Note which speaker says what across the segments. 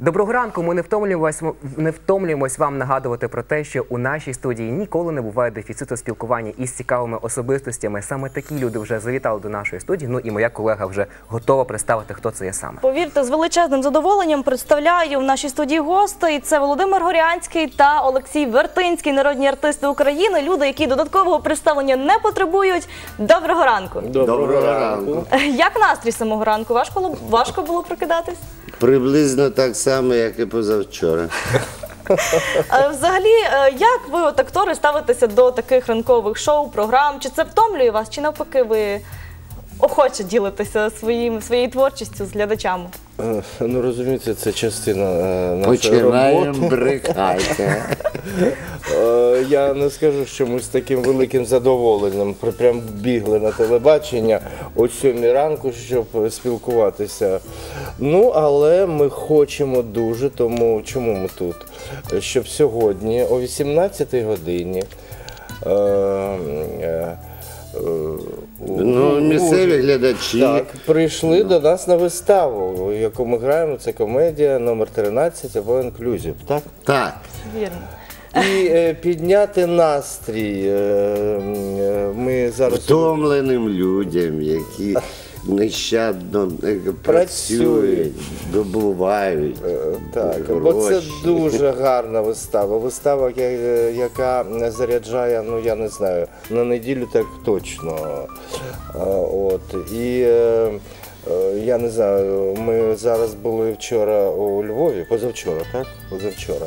Speaker 1: Доброго ранку. Ми не втомлюємось, не втомлюємось вам нагадувати про те, що у нашій студії ніколи не буває дефіциту спілкування із цікавими особистостями. Саме такі люди вже завітали до нашої студії. Ну і моя колега вже готова представити, хто це є саме.
Speaker 2: Повірте, з величезним задоволенням представляю в нашій студії гостей. Це Володимир Горянський та Олексій Вертинський, народні артисти України. Люди, які додаткового представлення не потребують. Доброго ранку.
Speaker 3: Доброго ранку.
Speaker 2: Як настрій самого ранку? Важко було, важко було прокидатись?
Speaker 3: Приблизно так само, як і позавчора.
Speaker 2: Е, Взагалі, е, як ви, от актори, ставитеся до таких ранкових шоу, програм? Чи це втомлює вас, чи навпаки ви охоче ділитеся своїм, своєю творчістю з глядачами?
Speaker 4: Е, Ну розумієте, це частина е, нашої
Speaker 3: Починаємо
Speaker 4: роботи.
Speaker 3: брехати.
Speaker 4: Е, Я не скажу, що ми з таким великим задоволенням прям бігли на телебачення о сьомій ранку, щоб спілкуватися. Ну, але ми хочемо дуже, тому чому ми тут? Щоб сьогодні о 18-й годині. е, е,
Speaker 3: Ну, місцеві глядачі.
Speaker 4: Так, прийшли до нас на виставу, яку ми граємо. Це комедія номер 13 або інклюзів. Так?
Speaker 3: Так.
Speaker 2: Вірно.
Speaker 4: І е, підняти настрій. е, е, ми зараз
Speaker 3: Втомленим людям, які нещадно е, працюють, добувають.
Speaker 4: Е, Так, бо це
Speaker 3: гроші.
Speaker 4: дуже гарна вистава. Вистава, я- е, яка заряджає, ну я не знаю, на неділю так точно. Е, От. І е, е, я не знаю, ми зараз були вчора у Львові, позавчора, так? Позавчора.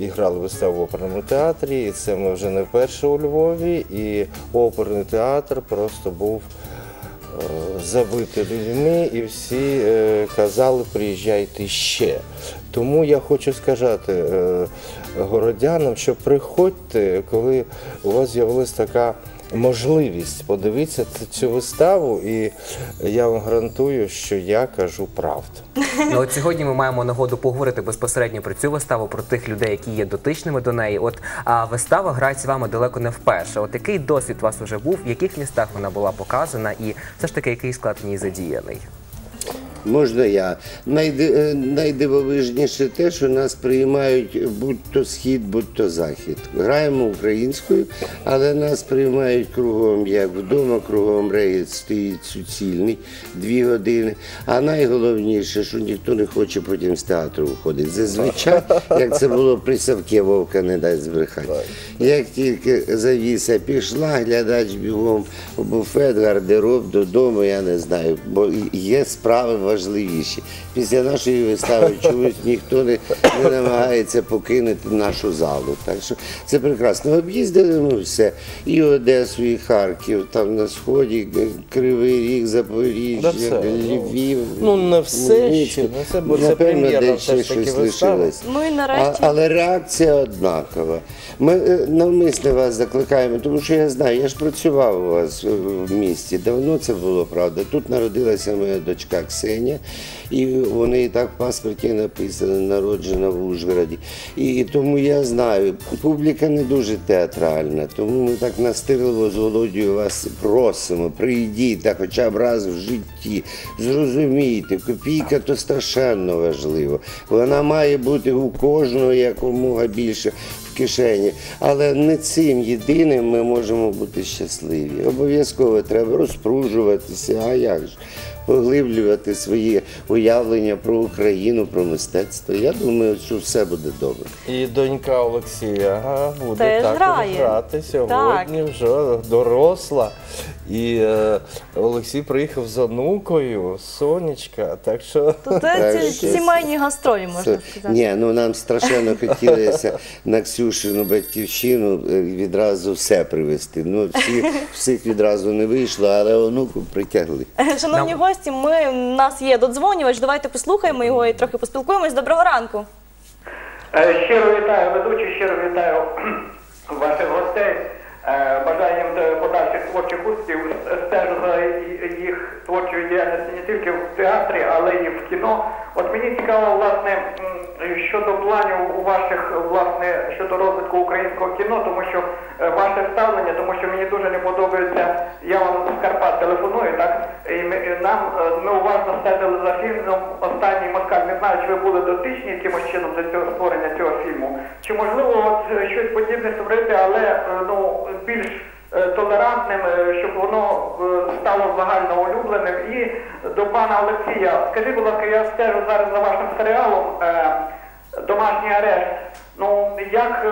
Speaker 4: І грали виставу в оперному театрі, і це ми вже не вперше у Львові. І оперний театр просто був забитий людьми, і всі е, казали, приїжджайте ще. Тому я хочу сказати е, городянам, що приходьте, коли у вас з'явилася така можливість подивитися цю виставу, і я вам гарантую, що я кажу правду.
Speaker 1: Ну от сьогодні ми маємо нагоду поговорити безпосередньо про цю виставу, про тих людей, які є дотичними до неї. От а вистава з вами далеко не вперше. От який досвід у вас вже був, в яких містах вона була показана, і все ж таки який склад в ній задіяний?
Speaker 3: Можна я. Е, найдивовижніше те, що нас приймають будь-то схід, будь-то захід. Граємо українською, але нас приймають кругом, як вдома, кругом рейд стоїть суцільний дві години. А найголовніше, що ніхто не хоче потім з театру виходити. Зазвичай, як це було при Савке, Вовка не дасть збрехати. Як тільки завіса пішла, глядач бігом у буфет, гардероб, додому, я не знаю, бо є справи важливіші. Після нашої вистави чомусь ніхто не, не намагається покинути нашу залу. Так що це прекрасно. Об'їздили ми все. І Одесу, і Харків, там на сході, Кривий Ріг, Запоріжжя,
Speaker 4: Да.
Speaker 3: Львів.
Speaker 4: Ну, не все ще, не все, бо це
Speaker 3: Напевно,
Speaker 4: прем'єра все
Speaker 3: ще
Speaker 4: таки
Speaker 3: щось
Speaker 4: вистава.
Speaker 3: лишилось.
Speaker 2: Ну і
Speaker 3: А, але реакція однакова. Ми е, навмисно вас закликаємо, тому що я знаю, я ж працював у вас е, в місті. Давно це було правда. Тут народилася моя дочка Ксенія, і вони і так в паспорті написано, народжена в Ужгороді. І тому я знаю, публіка не дуже театральна, тому ми так настирливо з Володією вас просимо. Прийдіть та хоча б раз в житті. Зрозумійте, копійка то страшенно важливо. Вона має бути у кожного якомога більше кишені. Але не цим єдиним ми можемо бути щасливі. Обов'язково треба розпружуватися, а як ж? Поглиблювати свої уявлення про Україну, про мистецтво. Я думаю, що все буде добре.
Speaker 4: І донька Олексія буде
Speaker 2: Теж
Speaker 4: також
Speaker 2: грає.
Speaker 4: грати сьогодні, вже доросла. І е, Олексій приїхав з онукою, сонечка. Так що
Speaker 2: Тут
Speaker 3: Так,
Speaker 2: ці
Speaker 3: щось.
Speaker 2: сімейні гастролі, можна
Speaker 3: Це-
Speaker 2: сказати.
Speaker 3: Ні, ну нам страшенно хотілося на Ксюшину батьківщину е, відразу все привезти. Ну, всі, всіх відразу не вийшло, але онуку притягли.
Speaker 2: Шановні гості, ми, у нас є додзвонювач, давайте послухаємо його і трохи поспілкуємось. Доброго ранку.
Speaker 5: Е, Щиро вітаю ведучий, щиро вітаю ваших гостей. Е, е, подальших творчих успіхів, стежу за їх творчою діяльністю не тільки в театрі, але й в кіно. От мені цікаво, власне, щодо планів у ваших, власне, щодо розвитку українського кіно, тому що е, ваше ставлення, тому що мені дуже не подобається, я вам з Карпат телефоную, так? І ми, нам е, ми уважно стежили за фільмом Останній москаль. Не знаю, чи ви були дотичні якимось чином до цього створення цього фільму. Чи можливо от щось подібне створити, але ну більш е, толерантним, е, щоб воно е, стало загально улюбленим. І до пана Олексія, скажіть, будь ласка, я стежу зараз за вашим серіалом Домашній арешт. Ну як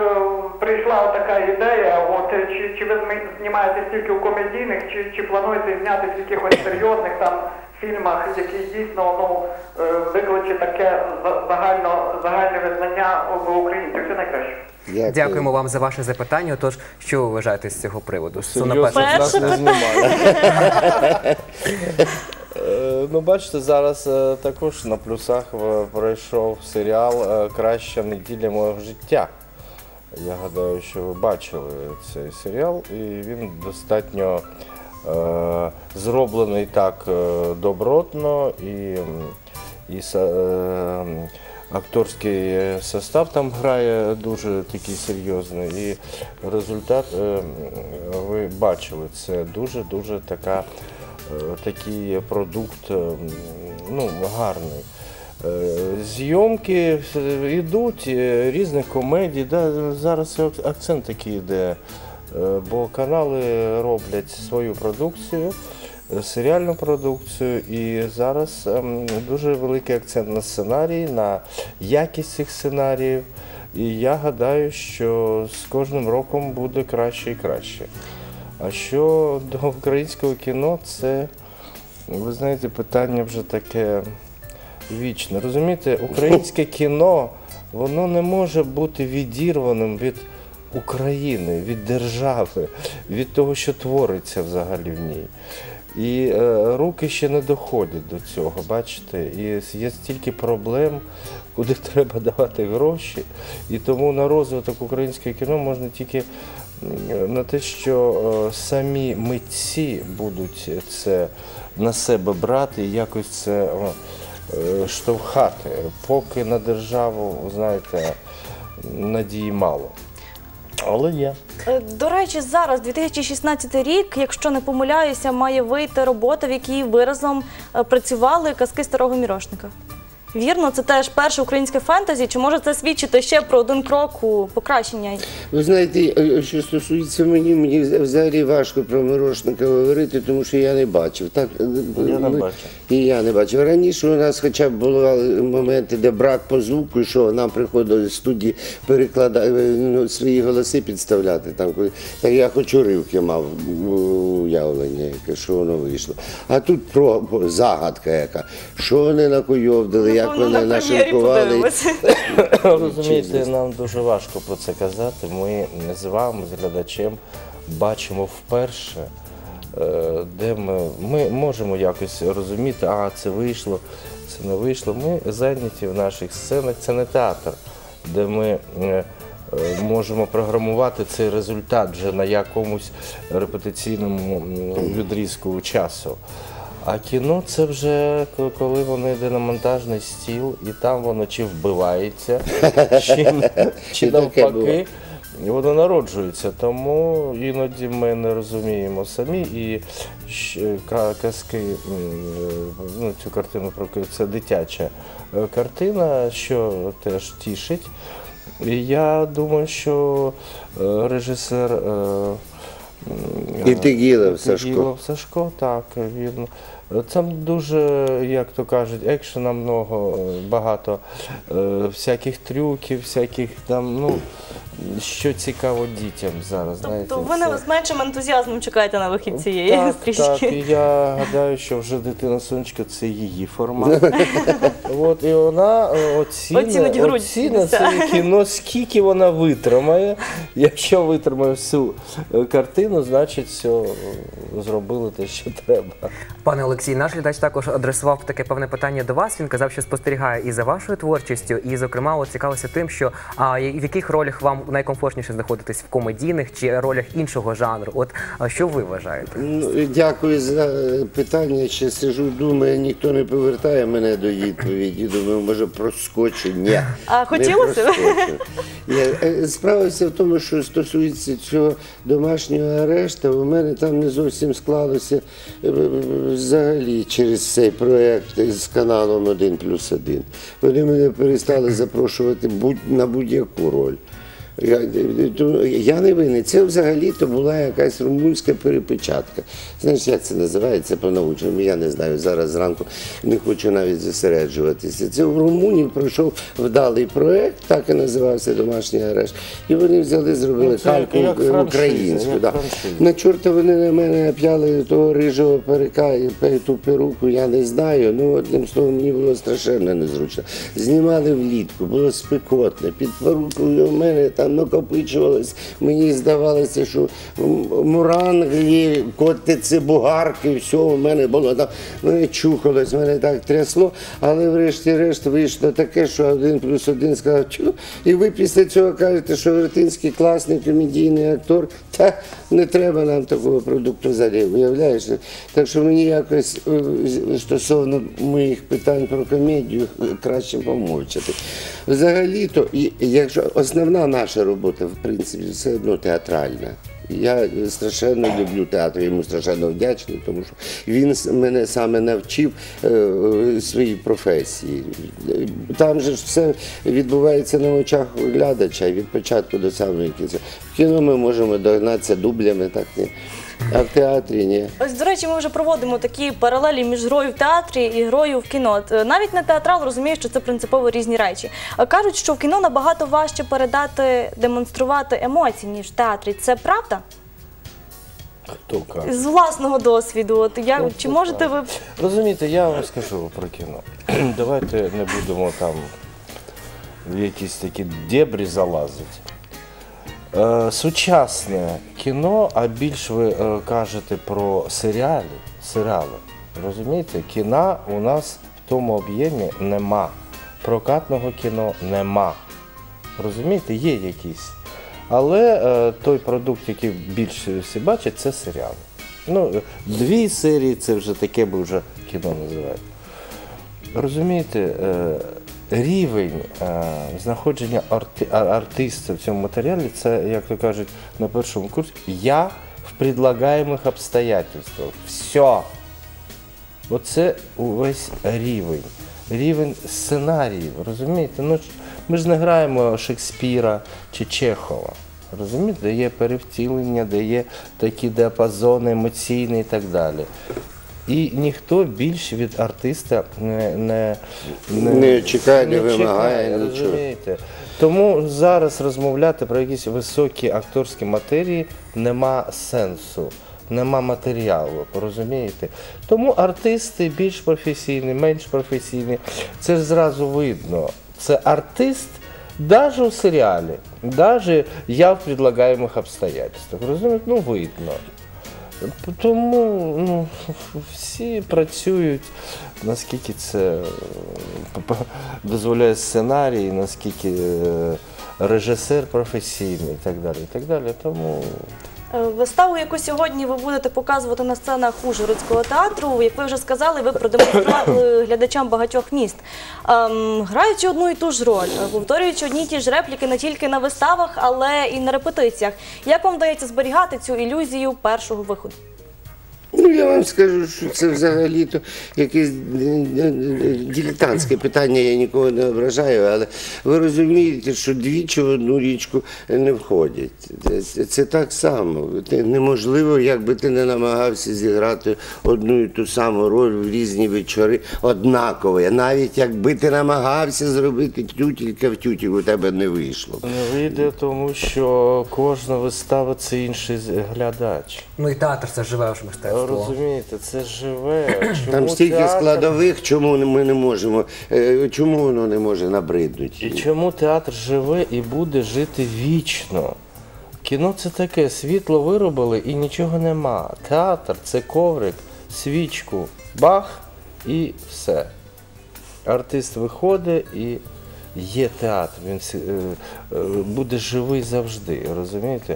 Speaker 5: прийшла така ідея? От чи, чи ви знімаєтесь тільки у комедійних, чи, чи плануєте зняти в якихось серйозних там фільмах, які дійсно ну е, викличе таке за- загально загальне визнання у українців? Все найкраще.
Speaker 3: Дякую.
Speaker 1: Дякуємо вам за ваше запитання. Тож, що ви вважаєте з цього приводу?
Speaker 4: Серйозно
Speaker 1: першого-
Speaker 4: нас не знімає. Е, Ну, бачите, зараз е, також на плюсах пройшов серіал Краща неділя мого життя. Я гадаю, що ви бачили цей серіал, і він достатньо зроблений так е, добротно і, і е, акторський е, состав там грає дуже такий серйозний. І результат е, ви бачили. Це дуже-дуже така, е, такий продукт е, ну, гарний. Е, Зйомки е, йдуть, е, різних комедій. Да, зараз акцент такий йде, е, бо канали роблять свою продукцію, е, серіальну продукцію, і зараз ем, дуже великий акцент на сценарії, на якість цих сценаріїв. І я гадаю, що з кожним роком буде краще і краще. А що до українського кіно, це, ви знаєте, питання вже таке вічне. Розумієте, українське кіно воно не може бути відірваним від України, від держави, від того, що твориться взагалі в ній. І е, руки ще не доходять до цього, бачите? І є стільки проблем, куди треба давати гроші. І тому на розвиток українського кіно можна тільки на те, що е, самі митці будуть це на себе брати і якось це е, штовхати. Поки на державу, знаєте, надії мало. Але є.
Speaker 2: Е, До речі, зараз 2016 рік, якщо не помиляюся, має вийти робота, в якій виразом е, працювали казки старого мірошника. Вірно, це теж перше українське фентезі. Чи може це свідчити ще про один крок у покращення?
Speaker 3: Ви знаєте, е, що стосується мені, мені взагалі важко про Мирошника говорити, тому що я не бачив. Так, е,
Speaker 4: Я не бачив.
Speaker 3: І я не бачив. Раніше у нас хоча б були моменти, де брак по звуку, що нам приходили з студії перекладати ну, свої голоси підставляти. Там, так я хоч уривки мав уявлення, яке, що воно вийшло. А тут про загадка яка. Що вони накойовдили, як вони нашинкували.
Speaker 4: Розумієте, нам дуже важко про це казати. Ми з вами, з глядачем, бачимо вперше, е, де ми, ми можемо якось розуміти, а це вийшло, це не вийшло. Ми зайняті в наших сценах, це не театр, де ми. е, Можемо програмувати цей результат вже на якомусь репетиційному відрізку часу. А кіно це вже коли воно йде на монтажний стіл, і там воно чи вбивається, чи, навпаки. І воно народжується, тому іноді ми не розуміємо самі. І казки, е, ну, цю картину про це дитяча е, картина, що теж тішить. І я думаю, що е, режисер.
Speaker 3: І Тигілов Сашко.
Speaker 4: Тигілов Сашко, так, вірно. Там дуже, як то кажуть, екшена много, багато е, всяких трюків, всяких там, ну, що цікаво дітям зараз. знаєте.
Speaker 2: Тобто ви
Speaker 4: це-
Speaker 2: з меншим ентузіазмом чекаєте на вихід цієї
Speaker 4: так,
Speaker 2: стрічки.
Speaker 4: так, і я гадаю, що вже дитина сонечка це її формат. От, і вона е, оціне,
Speaker 2: грудь
Speaker 4: оціне
Speaker 2: десь,
Speaker 4: це кіно, скільки вона витримає. Якщо витримає всю е, картину, значить все, е, зробили те, що треба.
Speaker 1: Пане Олексій, наш глядач також адресував таке певне питання до вас. Він казав, що спостерігає і за вашою творчістю, і, зокрема, цікавився тим, що а, в яких ролях вам найкомфортніше знаходитись в комедійних чи ролях іншого жанру. От що ви вважаєте?
Speaker 3: Ну, дякую за е, питання. Ще сижу, думаю, ніхто не повертає мене до відповіді. Думаю, може проскочу. Ні.
Speaker 2: А хотілося
Speaker 3: проскочу. Е, Справа вся в тому, що стосується цього домашнього арешту, у мене там не зовсім склалося е, взагалі через цей проєкт з каналом 1 плюс 1. Вони мене перестали запрошувати на будь-яку роль. Я, не винний. Це взагалі-то була якась румунська перепечатка. Знаєш, як це називається по-научному? Я не знаю. Зараз зранку не хочу навіть зосереджуватися. Це в Румунії пройшов вдалий проєкт, так і називався домашній арешт. І вони взяли, зробили
Speaker 4: Ну,
Speaker 3: кальку українську.
Speaker 4: як
Speaker 3: да. На чорта вони на мене п'яли того рижого перека і ту перуку, я не знаю. Ну, одним словом, мені було страшенно незручно. Знімали влітку, було спекотно. Під перукою у мене там накопичувалось. Мені здавалося, що муранги, котиці, бугарки, все у мене було там. Мене чухалось, мене так трясло, але врешті-решт вийшло таке, що один плюс один сказав, «Тю». і ви після цього кажете, що Вертинський класний комедійний актор. Та не треба нам такого продукту взагалі, уявляєш? Так що мені якось е, стосовно моїх питань про комедію е, краще помовчати. Взагалі-то, якщо основна наша робота, в принципі, все одно театральна. Я страшенно люблю театр, йому страшенно вдячний, тому що він мене саме навчив е, е, своїй професії. Там же ж все відбувається на очах глядача від початку до самого кінця. В кіно ми можемо догнатися дублями, так ні. А в театрі ні.
Speaker 2: Ось, до речі, ми вже проводимо такі паралелі між грою в театрі і грою в кіно. Е, Навіть не театрал розуміє, що це принципово різні речі. Кажуть, що в кіно набагато важче передати, демонструвати емоції, ніж в театрі. Це правда?
Speaker 4: Хто каже?
Speaker 2: З власного досвіду. От я,
Speaker 4: Ну,
Speaker 2: чи можете ви
Speaker 4: Розумієте, я вам скажу про кіно. Давайте не будемо там в якісь такі дебрі залазити. Е, сучасне кіно, а більш ви е, кажете про серіали, серіали. Розумієте, кіна у нас в тому об'ємі нема. Прокатного кіно нема. Розумієте, є якісь. Але е, той продукт, який більше всі бачать, це серіали. Ну, дві серії це вже таке би вже кіно називають. Розумієте, е, рівень е, знаходження арти, артиста в цьому матеріалі, це, як то кажуть на першому курсі, я в предлагаемых обстоятельствах. Все. Оце увесь рівень. Рівень сценаріїв. Розумієте? Ну, ми ж не граємо Шекспіра чи Чехова. Розумієте, де є перевтілення, де є такі діапазони емоційні і так далі. І ніхто більш від артиста не, не,
Speaker 3: Не чекає, не вимагає, нічого.
Speaker 4: розумієте? Тому зараз розмовляти про якісь високі акторські матерії нема сенсу. Нема матеріалу, розумієте? Тому артисти більш професійні, менш професійні. Це ж зразу видно. Це артист навіть у серіалі, навіть я в предлагаемых обстоятельствах. Розумієте? Ну, видно. Тому ну, всі працюють, наскільки це е, дозволяє сценарій, наскільки е, режисер професійний і так далі. І так далі. Тому
Speaker 2: Виставу, яку сьогодні ви будете показувати на сценах Ужгородського театру, як ви вже сказали, ви продемонстрували глядачам багатьох міст. Ем, граючи одну і ту ж роль, е, повторюючи одні і ті ж репліки не тільки на виставах, але і на репетиціях. Як вам вдається зберігати цю ілюзію першого виходу?
Speaker 3: Ну, я вам скажу, що це взагалі-то якесь е, е, дилетантське питання, я нікого не ображаю, але ви розумієте, що двічі в одну річку не входять. Це, так само. Неможливо, якби ти не намагався зіграти одну і ту саму роль в різні вечори однаково. Навіть якби ти намагався зробити тютілька в тютіль, у тебе не вийшло.
Speaker 4: не вийде, тому що кожна вистава це інший глядач.
Speaker 1: Ну і театр це живе ж мистецтво.
Speaker 4: Розумієте, це живе. Чому
Speaker 3: Там стільки
Speaker 4: театр-
Speaker 3: складових, чому ми не можемо, е, чому воно не може набриднути?
Speaker 4: І чому театр живе і буде жити вічно? Кіно це таке, світло виробили і нічого нема. Театр це коврик свічку, бах і все. Артист виходить і є театр, він е, е, буде живий завжди, розумієте?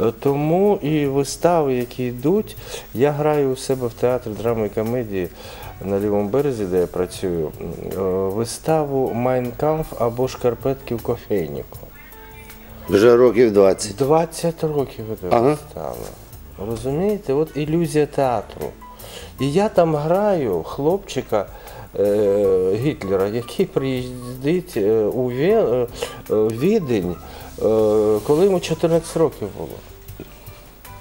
Speaker 4: Е, Тому і вистави, які йдуть, я граю у себе в театрі драми і комедії на лівому березі, де я працюю, виставу Майнкамф або Шкарпетки в кофейніку.
Speaker 3: Вже років 20.
Speaker 4: 20 років іде
Speaker 3: Ага.
Speaker 4: вистава. Розумієте, от ілюзія театру. І я там граю хлопчика Гітлера, який приїздить е, у е, е, Відень, е, коли йому 14 років було.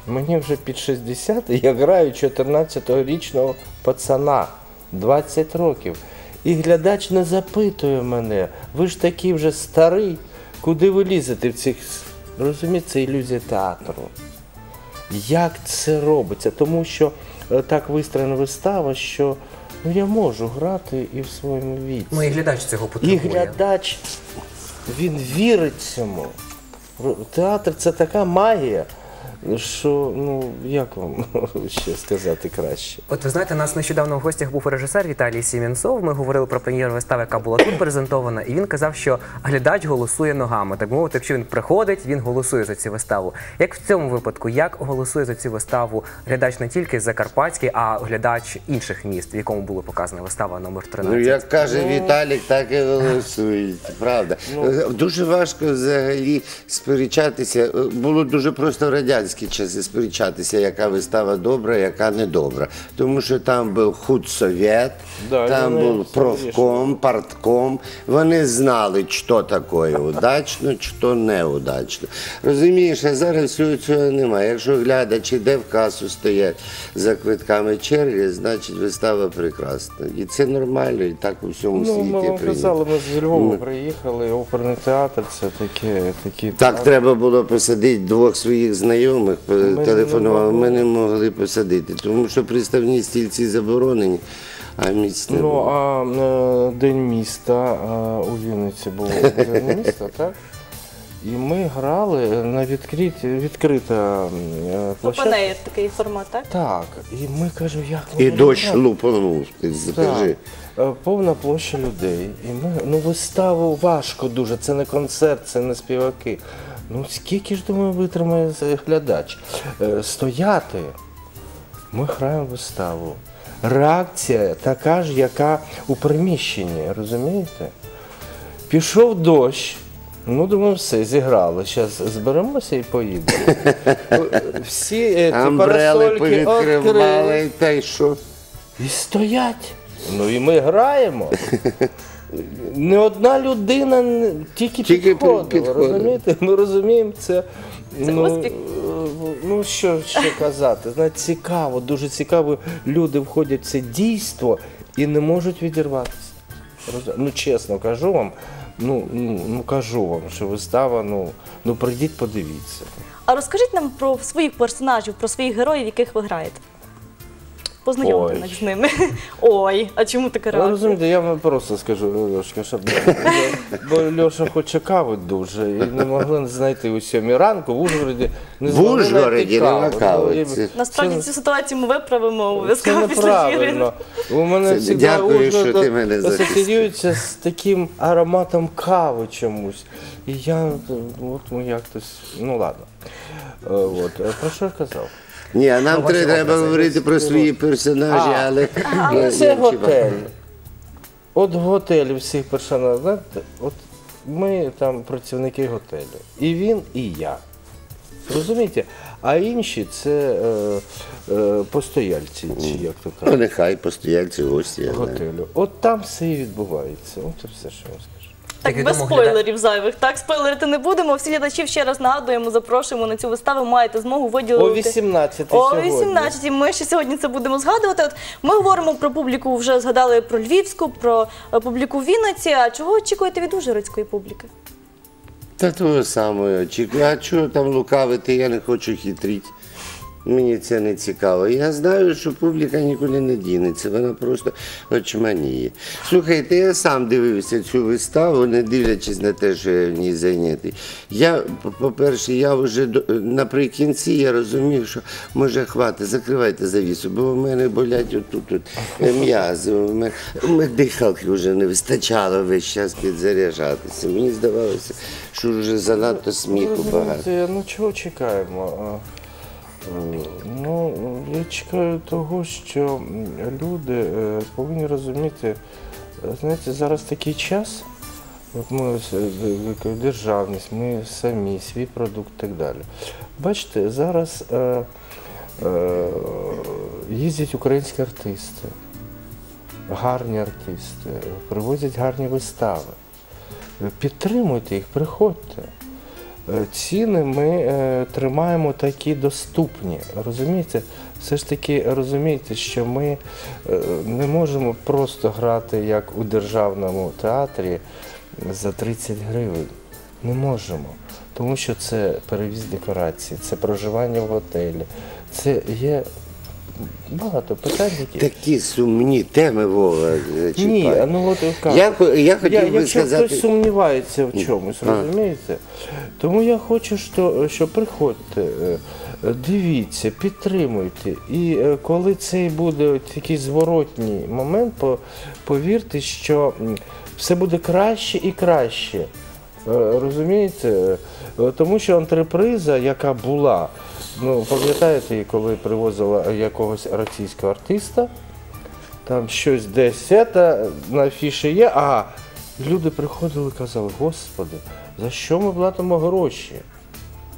Speaker 4: Мені вже під 60, і я граю 14-річного пацана, 20 років. І глядач не запитує мене, ви ж такий вже старий, куди ви лізете в цих. Розумієте, це ілюзія театру. Як це робиться? Тому що е, так вистроєна вистава, що ну, я можу грати і в своєму віці.
Speaker 1: Ну і глядач цього
Speaker 4: І глядач, він вірить цьому. Театр це така магія, що ну як вам ще сказати краще.
Speaker 1: От ви знаєте, у нас нещодавно в гостях був режисер Віталій Сімінцов. Ми говорили про прем'єру вистави, яка була тут презентована, і він казав, що глядач голосує ногами. Так мовити, якщо він приходить, він голосує за цю виставу. Як в цьому випадку, як голосує за цю виставу глядач не тільки закарпатський, а глядач інших міст, в якому була показана вистава номер 13?
Speaker 3: Ну, як каже Віталік, так і голосують. Правда. Е, Дуже важко взагалі сперечатися. Було дуже просто в радянські часи сперечатися, яка вистава добра, яка не добра. Тому що там був худсовет,
Speaker 4: Да,
Speaker 3: там був профком, партком. Вони знали, що таке удачно, що неудачно. Розумієш, а зараз всього цього немає. Якщо глядач іде в касу стоять за квитками черги, значить вистава прекрасна. І це нормально, і так у всьому
Speaker 4: Ну,
Speaker 3: світі
Speaker 4: ми вам казали, ми з Львова
Speaker 3: Ну.
Speaker 4: приїхали, оперний театр це таке, такі
Speaker 3: Так треба було посадити двох своїх знайомих,
Speaker 4: не
Speaker 3: телефонували, ми не могли посадити, тому що приставні стільці заборонені, а місць не
Speaker 4: Ну, а е, День міста а, у Вінниці був День міста, так? І ми грали на відкрит, відкрита е, площадка.
Speaker 2: Опанеє такий формат, так?
Speaker 4: Так, і ми кажемо, як ми
Speaker 3: І дощ
Speaker 4: грати?
Speaker 3: лупанув, ти скажи.
Speaker 4: Е, повна площа людей. І ми, ну, виставу важко дуже, це не концерт, це не співаки. Ну скільки ж думаю, витримає глядач? Е, Стояти. Ми граємо виставу. Реакція така ж, яка у приміщенні, розумієте? Пішов дощ. Ну, думаю, все, зіграли. Зараз зберемося і поїдемо. Всі е, ці
Speaker 3: Амбрели
Speaker 4: парасольки відкрили.
Speaker 3: та й що?
Speaker 4: І стоять. Ну і ми граємо. Не одна людина не- тільки,
Speaker 3: Тільки
Speaker 4: підходила,
Speaker 3: підходила.
Speaker 4: розумієте? Ми розуміємо це. ну,
Speaker 2: успіх.
Speaker 4: е, ну що ще казати? Знаєте, цікаво, дуже цікаво. Люди входять в це дійство і не можуть відірватися. Роз- Ну чесно кажу вам, ну, ну, ну кажу вам, що вистава, ну, ну прийдіть, подивіться.
Speaker 2: А розкажіть нам про своїх персонажів, про своїх героїв, яких ви граєте. Познайомте
Speaker 4: Ой.
Speaker 2: нас з ними. Ой, а чому така реакція?
Speaker 4: розумієте, я вам просто скажу, Льошка, щоб бо Льоша хоче кави дуже, і не могли знайти у сьомій ранку в Ужгороді. Не
Speaker 3: В
Speaker 4: змогли
Speaker 3: Ужгороді
Speaker 4: знайти
Speaker 3: нема
Speaker 4: каву.
Speaker 3: кави.
Speaker 4: Ну,
Speaker 2: Насправді цю ситуацію ми виправимо
Speaker 4: це
Speaker 2: обов'язково після ефіру.
Speaker 4: неправильно. У мене
Speaker 3: Це-
Speaker 4: завжди
Speaker 3: дякую, що
Speaker 4: Ужгород
Speaker 3: ти мене захистив.
Speaker 4: асоціюється з таким ароматом кави чомусь. І я от ну, якось, ну ладно. Е, От. Е, Про що я казав?
Speaker 3: Ні, а нам
Speaker 1: Ну,
Speaker 3: треба, треба говорити про свої персонажі,
Speaker 4: А.
Speaker 3: але
Speaker 4: Але це готель. От в готелі всіх персонажів, знаєте, от ми там працівники готелю. І він, і я. Розумієте? А інші це е, е, постояльці, чи як то
Speaker 3: Ну,
Speaker 4: кажуть,
Speaker 3: нехай постояльці гості. я знаю.
Speaker 4: готелю. От там все і відбувається. От і все, що я вам скажу.
Speaker 2: Так,
Speaker 1: Так,
Speaker 2: без
Speaker 1: відомо,
Speaker 2: спойлерів зайвих. Так, спойлерити не будемо. Всі глядачів ще раз нагадуємо, запрошуємо на цю виставу. Маєте змогу виділити.
Speaker 4: О
Speaker 2: виділити.
Speaker 4: 18
Speaker 2: О
Speaker 4: сьогодні.
Speaker 2: 18 Ми ще сьогодні це будемо згадувати. От ми говоримо про публіку, вже згадали про львівську, про е, публіку Вінниці. А чого очікуєте від ужгородської публіки?
Speaker 3: Та того самого очікую. А чого там лукавити, я не хочу хитрити. Мені це не цікаво. Я знаю, що публіка нікуди не дінеться, вона просто очманіє. Слухайте, я сам дивився цю виставу, не дивлячись на те, що я в ній зайнятий. Я, по- по-перше, я вже наприкінці я розумів, що може хватить, закривайте завісу, бо в мене болять отут тут е, м'язи. Дихалки вже не вистачало весь час підзаряджатися. Мені здавалося, що вже занадто сміху багато.
Speaker 4: Ну чого чекаємо? Ну, я чекаю того, що люди е, повинні розуміти, е, знаєте, зараз такий час, от ми ось, державність, ми самі, свій продукт і так далі. Бачите, зараз е, е, їздять українські артисти, гарні артисти, привозять гарні вистави. Підтримуйте їх, приходьте. Е, Ціни ми е, тримаємо такі доступні. Розумієте? Все ж таки розумієте, що ми е, не можемо просто грати як у державному театрі за 30 гривень. Не можемо. Тому що це перевіз декорації, це проживання в готелі. Це є багато питань, які.
Speaker 3: Такі сумні теми Вова е,
Speaker 4: Ні,
Speaker 3: чіпає.
Speaker 4: ну от як.
Speaker 3: Я, хо- я хотів
Speaker 4: Я,
Speaker 3: би
Speaker 4: якщо
Speaker 3: сказати.
Speaker 4: хтось сумнівається в чомусь, розумієте? Тому я хочу, що, що приходьте, е, дивіться, підтримуйте. І е, коли цей буде от такий зворотній момент, по- повірте, що м, все буде краще і краще. Е, Розумієте? Е, Тому що антреприза, яка була, ну пам'ятаєте, коли привозила якогось російського артиста, там щось десь це, на афіші є, а люди приходили і казали, Господи, за що ми платимо гроші?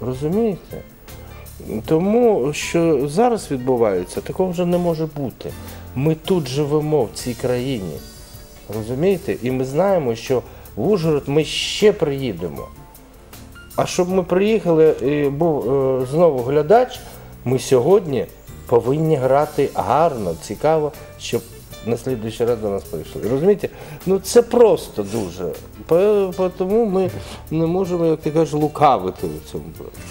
Speaker 4: Розумієте? Тому що зараз відбувається, такого вже не може бути. Ми тут живемо в цій країні. Розумієте? І ми знаємо, що в Ужгород ми ще приїдемо. А щоб ми приїхали і був е, знову глядач, ми сьогодні повинні грати гарно, цікаво, щоб на слідуючий раз до нас прийшли. Розумієте? Ну це просто дуже. Тому ми не можемо, як ти кажеш, лукавити в цьому.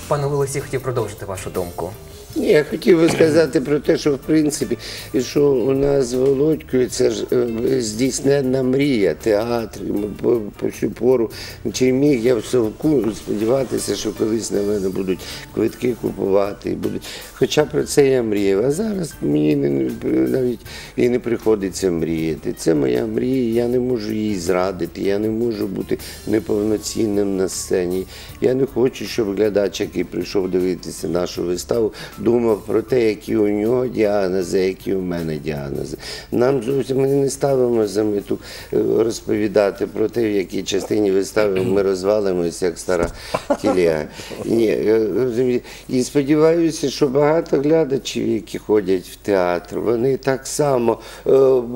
Speaker 1: Пане Олексій хотів продовжити вашу думку.
Speaker 3: Я хотів би сказати про те, що в принципі, що у нас Володькою це ж е, мрія, театр. По, по цю пору чи міг я в совку сподіватися, що колись на мене будуть квитки купувати. Будуть. Хоча про це я мріяв. А зараз мені не, навіть і не приходиться мріяти. Це моя мрія, я не можу її зрадити, я не можу бути неповноцінним на сцені. Я не хочу, щоб глядач, який прийшов дивитися нашу виставу, думав про те, які у нього діагнози, які у мене діагнози. Нам зовсім не ставимо за мету е, розповідати про те, в якій частині вистави ми розвалимося, як стара тілега. Ні, е. І сподіваюся, що багато глядачів, які ходять в театр, вони так само е,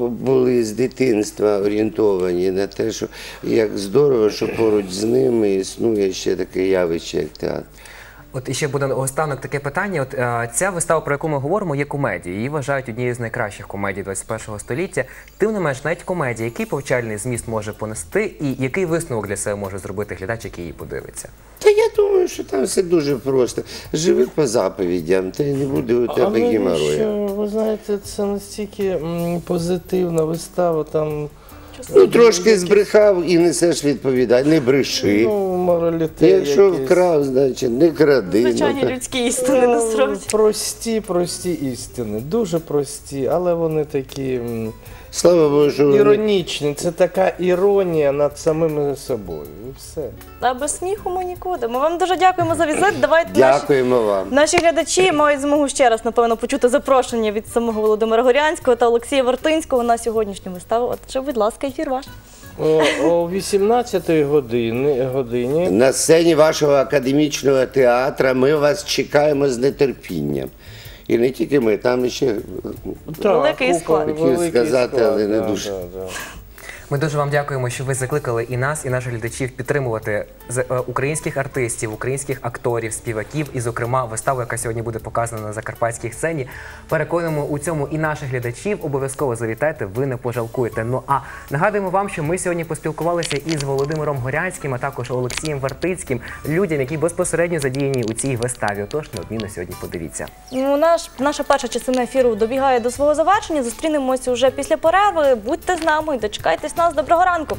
Speaker 3: були з дитинства орієнтовані на те, що як здорово, що поруч з ними існує ще таке явище, як театр.
Speaker 1: От і ще буде останок таке питання. От е, ця вистава, про яку ми говоримо, є комедією. Її вважають однією з найкращих комедій 21 століття. Тим не менш, навіть комедія, який повчальний зміст може понести, і який висновок для себе може зробити глядач, який її подивиться.
Speaker 3: Та я думаю, що там все дуже просто. Живи по заповідям, й не буде у тебе геморрою.
Speaker 4: ви знаєте, це настільки позитивна вистава, там
Speaker 3: Ну, трошки збрехав і несеш відповідальність. Не бреши.
Speaker 4: ну, моралітет.
Speaker 3: Якщо
Speaker 4: якийсь.
Speaker 3: вкрав, значить не кради.
Speaker 2: Звичайні
Speaker 3: Ну,
Speaker 2: людські істини насправді.
Speaker 4: Прості, прості істини, дуже прості, але вони такі м,
Speaker 3: Слава вони
Speaker 4: іронічні. Це така іронія над самими собою. І все.
Speaker 2: А без сміху ми нікуди. Ми вам дуже дякуємо за візит. Давайте наші,
Speaker 3: Дякуємо вам.
Speaker 2: наші глядачі мають змогу ще раз, напевно, почути запрошення від самого Володимира Горянського та Олексія Вартинського на сьогоднішню виставу. Отже, будь ласка, ефір ваш.
Speaker 4: О, о 18-й годині, годині
Speaker 3: На сцені вашого академічного театру ми вас чекаємо з нетерпінням. І не тільки ми, там ще
Speaker 4: Так,
Speaker 2: Великий
Speaker 4: купа,
Speaker 2: склад.
Speaker 3: Хотів
Speaker 4: великий
Speaker 3: сказати,
Speaker 4: склад,
Speaker 3: але не
Speaker 4: да,
Speaker 3: дуже.
Speaker 4: да, да.
Speaker 1: Ми дуже вам дякуємо, що ви закликали і нас, і наших глядачів підтримувати е, українських артистів, українських акторів, співаків, і, зокрема, виставу, яка сьогодні буде показана на закарпатській сцені. Переконуємо у цьому і наших глядачів. Обов'язково завітайте, ви не пожалкуєте. Ну а нагадуємо вам, що ми сьогодні поспілкувалися із Володимиром Горянським, а також Олексієм Вартицьким, людям, які безпосередньо задіяні у цій виставі. Отож, неодмінно сьогодні подивіться.
Speaker 2: Ну, наш, наша перша частина ефіру добігає до свого завершення. Зустрінемося вже після перерви. Будьте з нами, дочекайтесь нас. Доброго ранку.